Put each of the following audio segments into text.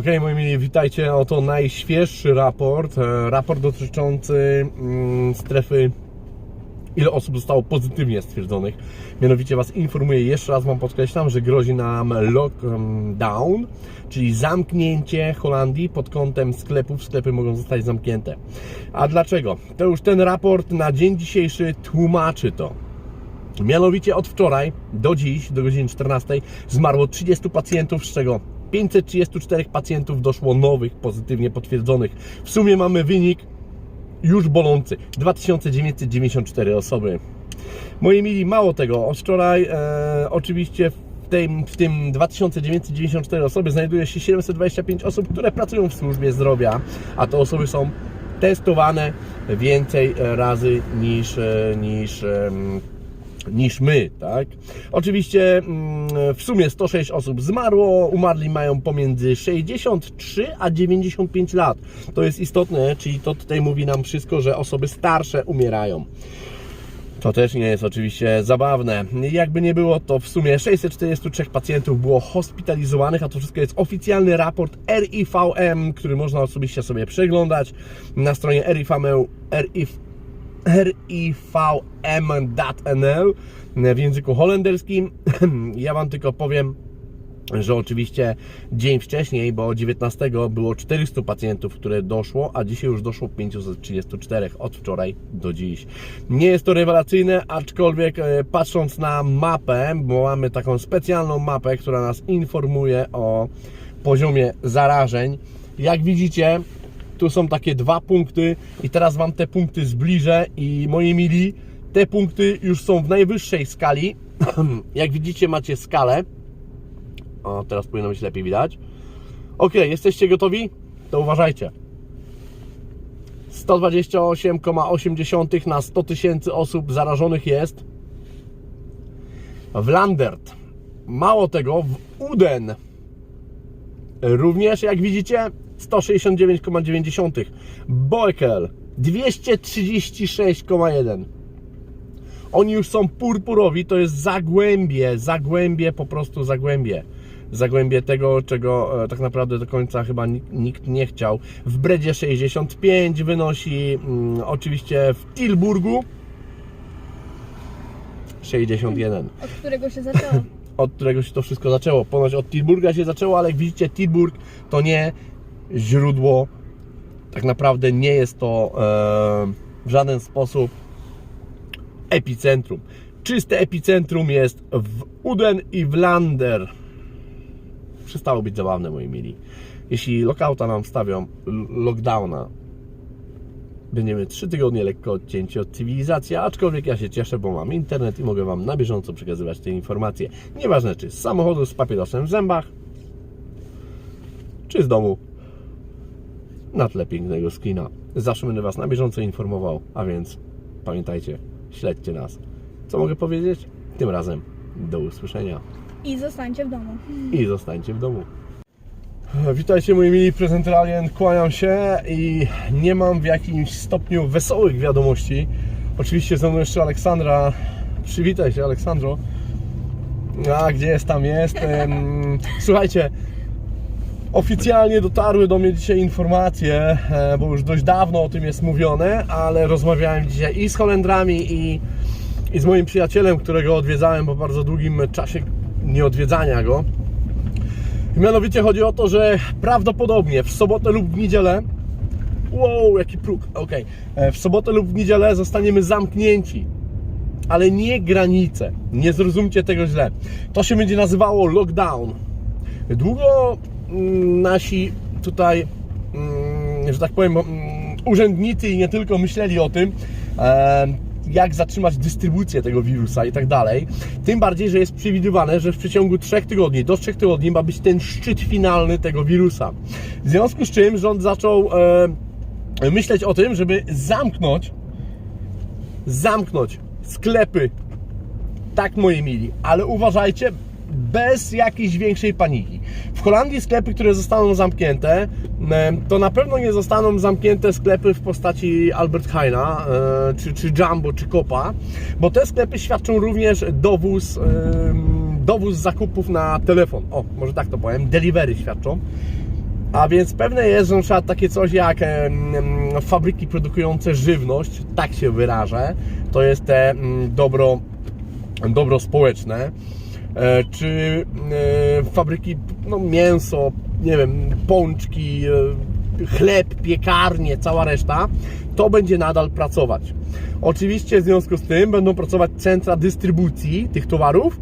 Ok, moi mili, witajcie. Oto najświeższy raport. e, Raport dotyczący mm, strefy, ile osób zostało pozytywnie stwierdzonych. Mianowicie Was informuję, jeszcze raz Wam podkreślam, że grozi nam lockdown, czyli zamknięcie Holandii pod kątem sklepów. Sklepy mogą zostać zamknięte. A dlaczego? To już ten raport na dzień dzisiejszy tłumaczy to. Mianowicie od wczoraj do dziś, do godziny 14, zmarło 30 pacjentów, z czego 534 pacjentów doszło nowych, pozytywnie potwierdzonych. W sumie mamy wynik już bolący 2994 osoby. Moi mili, mało tego, od wczoraj e, oczywiście w tym, w tym 2994 osoby znajduje się 725 osób, które pracują w służbie zdrowia, a te osoby są testowane więcej razy niż, e, niż niż my, tak? Oczywiście mm, w sumie 106 osób zmarło, umarli mają pomiędzy 63 a 95 lat. To jest istotne, czyli to tutaj mówi nam wszystko, że osoby starsze umierają. To też nie jest oczywiście zabawne. Jakby nie było, to w sumie 643 pacjentów było hospitalizowanych, a to wszystko jest oficjalny raport RIVM, który można osobiście sobie przeglądać na stronie RIVM, RIV, rivm.nl w języku holenderskim. Ja Wam tylko powiem, że oczywiście dzień wcześniej, bo 19 było 400 pacjentów, które doszło, a dzisiaj już doszło 534 od wczoraj do dziś. Nie jest to rewelacyjne, aczkolwiek e, patrząc na mapę, bo mamy taką specjalną mapę, która nas informuje o poziomie zarażeń. Jak widzicie, tu są takie dwa punkty i teraz Wam te punkty zbliżę i moi mili, te punkty już są w najwyższej skali. Jak widzicie macie skalę. O, teraz powinno być lepiej widać. Ok, jesteście gotowi? To uważajcie. 128,8 na 100 tysięcy osób zarażonych jest w Landert. Mało tego, w Uden również, jak widzicie, 169,9. Boekel 236,1. Oni już są purpurowi, to jest zagłębie, zagłębie, po prostu zagłębie. Zagłębie tego, czego e, tak naprawdę do końca chyba nikt, nie chciał. W Bredzie 65 wynosi, mm, oczywiście w Tilburgu 61 Od którego się zaczęło. od którego się to wszystko zaczęło. Ponoć od Tilburga się zaczęło, ale jak widzicie, Tilburg to nie źródło, tak naprawdę nie jest to e, w żaden sposób epicentrum. Czyste epicentrum jest w Uden i w Lander. Przestało być zabawne, moi mili. Jeśli lockouta nam wstawią, lockdowna, Będziemy 3 tygodnie lekko odcięci od cywilizacji, aczkolwiek ja się cieszę, bo mam internet i mogę Wam na bieżąco przekazywać te informacje. Nieważne czy z samochodu, z papierosem w zębach, czy z domu, na tle pięknego skina. Zawsze będę Was na bieżąco informował, a więc pamiętajcie, śledźcie nas. Co mogę powiedzieć? Tym razem do usłyszenia I zostańcie w domu. i zostańcie w domu. Witajcie moi mili prezenter Alien, kłaniam się i nie mam w jakimś stopniu wesołych wiadomości. Oczywiście ze mną jeszcze Aleksandra. Przywitaj się Aleksandro. A gdzie jest, tam jest. Słuchajcie, oficjalnie dotarły do mnie dzisiaj informacje, e, bo już dość dawno o tym jest mówione, ale rozmawiałem dzisiaj i z Holendrami i, i z moim przyjacielem, którego odwiedzałem po bardzo długim czasie nieodwiedzania go. Mianowicie chodzi o to, że prawdopodobnie w sobotę lub w niedzielę. Wow, jaki próg. Ok. W sobotę lub w niedzielę zostaniemy zamknięci. Ale nie granice. Nie zrozumcie tego źle. To się będzie nazywało lockdown. Długo nasi tutaj, mm, że tak powiem, mm, urzędnicy i nie tylko myśleli o tym, jak zatrzymać dystrybucję tego wirusa i tak dalej. Tym bardziej, że jest przewidywane, że w przeciągu 3 tygodni, do 3 tygodni ma być ten szczyt finalny tego wirusa. W związku z czym rząd zaczął e, myśleć o tym, żeby zamknąć zamknąć sklepy tak moi mili, ale uważajcie, bez jakiejś większej paniki. W Holandii sklepy, które zostaną zamknięte, em, to na pewno nie zostaną zamknięte sklepy w postaci Albert Heina, e, czy, czy Jumbo, czy Copa, bo te sklepy świadczą również dowóz, em, dowóz zakupów na telefon. O, może tak to powiem, delivery świadczą. A więc pewne jest, że na takie coś jak fabryki produkujące żywność, tak się wyrażę, to jest te mm, dobro, dobro społeczne, e, czy e, fabryki, no mięso, nie wiem, pączki, e, chleb, piekarnie, cała reszta, to będzie nadal pracować. Oczywiście w związku z tym będą pracować centra dystrybucji tych towarów,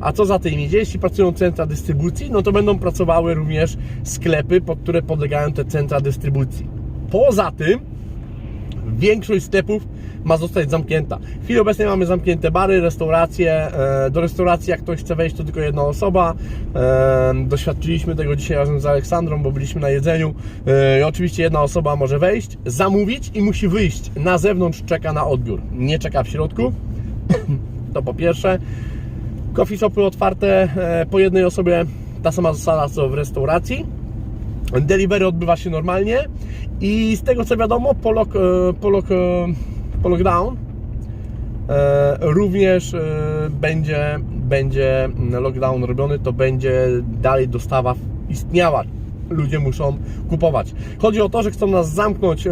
a co za tym idzie, jeśli pracują centra dystrybucji, no to będą pracowały również sklepy, pod które podlegają te centra dystrybucji. Poza tym większość sklepów ma zostać zamknięta. W chwili obecnej mamy zamknięte bary, restauracje. E, Do restauracji jak ktoś chce wejść, to tylko jedna osoba. E, Doświadczyliśmy tego dzisiaj razem z Aleksandrą, bo byliśmy na jedzeniu. E, I oczywiście jedna osoba może wejść, zamówić i musi wyjść na zewnątrz, czeka na odbiór. Nie czeka w środku. To po pierwsze. Coffee shopy otwarte po jednej osobie, ta sama zasada co w restauracji. Delivery odbywa się normalnie i z tego co wiadomo, po, lock, e, po, lock, po lockdown e, również e, będzie, będzie lockdown robiony, to będzie dalej dostawa istniała. Ludzie muszą kupować. Chodzi o to, że chcą nas zamknąć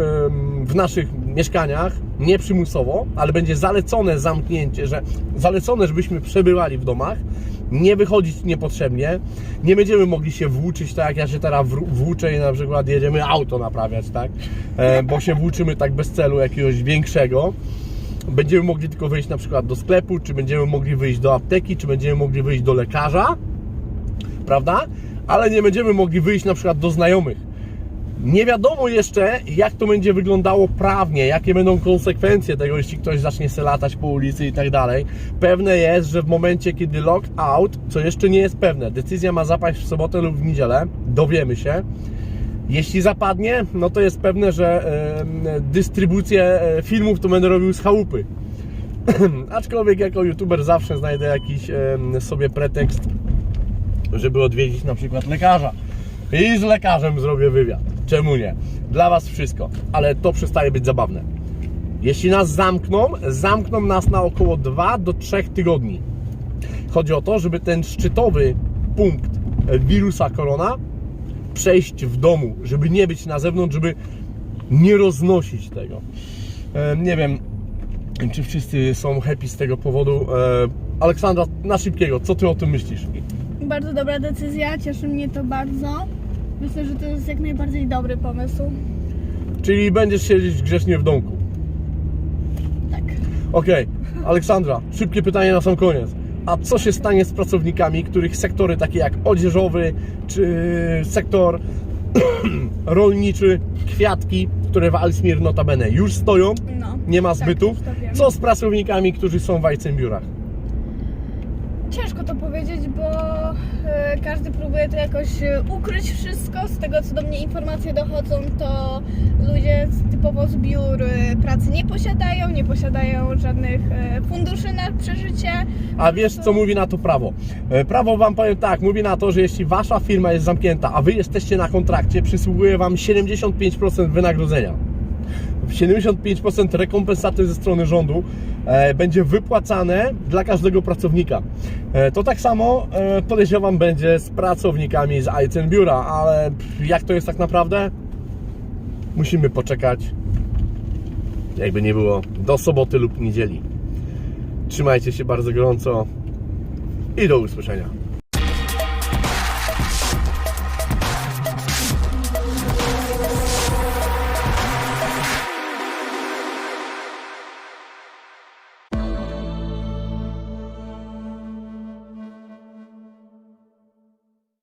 w naszych mieszkaniach, nie przymusowo, ale będzie zalecone zamknięcie, że zalecone, żebyśmy przebywali w domach, nie wychodzić niepotrzebnie, nie będziemy mogli się włóczyć tak jak ja się teraz włóczę i na przykład jedziemy auto naprawiać, tak? E, bo się włóczymy tak bez celu jakiegoś większego. Będziemy mogli tylko wyjść na przykład do sklepu, czy będziemy mogli wyjść do apteki, czy będziemy mogli wyjść do lekarza, prawda? Ale nie będziemy mogli wyjść na przykład do znajomych. Nie wiadomo jeszcze, jak to będzie wyglądało prawnie, jakie będą konsekwencje tego, jeśli ktoś zacznie se latać po ulicy i tak dalej. Pewne jest, że w momencie, kiedy lockout, co jeszcze nie jest pewne, decyzja ma zapaść w sobotę lub w niedzielę, dowiemy się. Jeśli zapadnie, no to jest pewne, że dystrybucję e, filmów to będę robił z chałupy. Aczkolwiek jako youtuber zawsze znajdę jakiś sobie pretekst, żeby odwiedzić na przykład lekarza. I z lekarzem zrobię wywiad. Czemu nie? Dla Was wszystko, ale to przestaje być zabawne. Jeśli nas zamkną, zamkną nas na około 2 do 3 tygodni. Chodzi o to, żeby ten szczytowy punkt wirusa korona przejść w domu, żeby nie być na zewnątrz, żeby nie roznosić tego. Nie wiem, czy wszyscy są happy z tego powodu. E, Aleksandra, na szybkiego, co Ty o tym myślisz? Bardzo dobra decyzja, cieszy mnie to bardzo. Myślę, że to jest jak najbardziej dobry pomysł. Czyli będziesz siedzieć grzecznie w domku. Tak. Okej, Aleksandra, szybkie pytanie na sam koniec. A co się stanie z pracownikami, których sektory takie jak odzieżowy, czy sektor rolniczy, kwiatki, które w Alsmir notabene już stoją, No. nie ma Tak, zbytu? już to wiem. Co z pracownikami, którzy są w Ajcenbiurach? Ciężko to powiedzieć, bo e, każdy próbuje to jakoś e, ukryć wszystko. Z tego co do mnie informacje dochodzą, to ludzie typowo z biur e, pracy nie posiadają, nie posiadają żadnych funduszy na przeżycie. A wiesz, co mówi na to prawo? Prawo Wam powiem tak, mówi na to, że jeśli Wasza firma jest zamknięta, a Wy jesteście na kontrakcie, przysługuje Wam 75% wynagrodzenia. 75% rekompensaty ze strony rządu e, będzie wypłacane dla każdego pracownika. E, to tak samo e, podejrzewam będzie z pracownikami z Aizen Biura, ale jak to jest tak naprawdę? Musimy poczekać, jakby nie było, do soboty lub niedzieli. Trzymajcie się bardzo gorąco i do usłyszenia.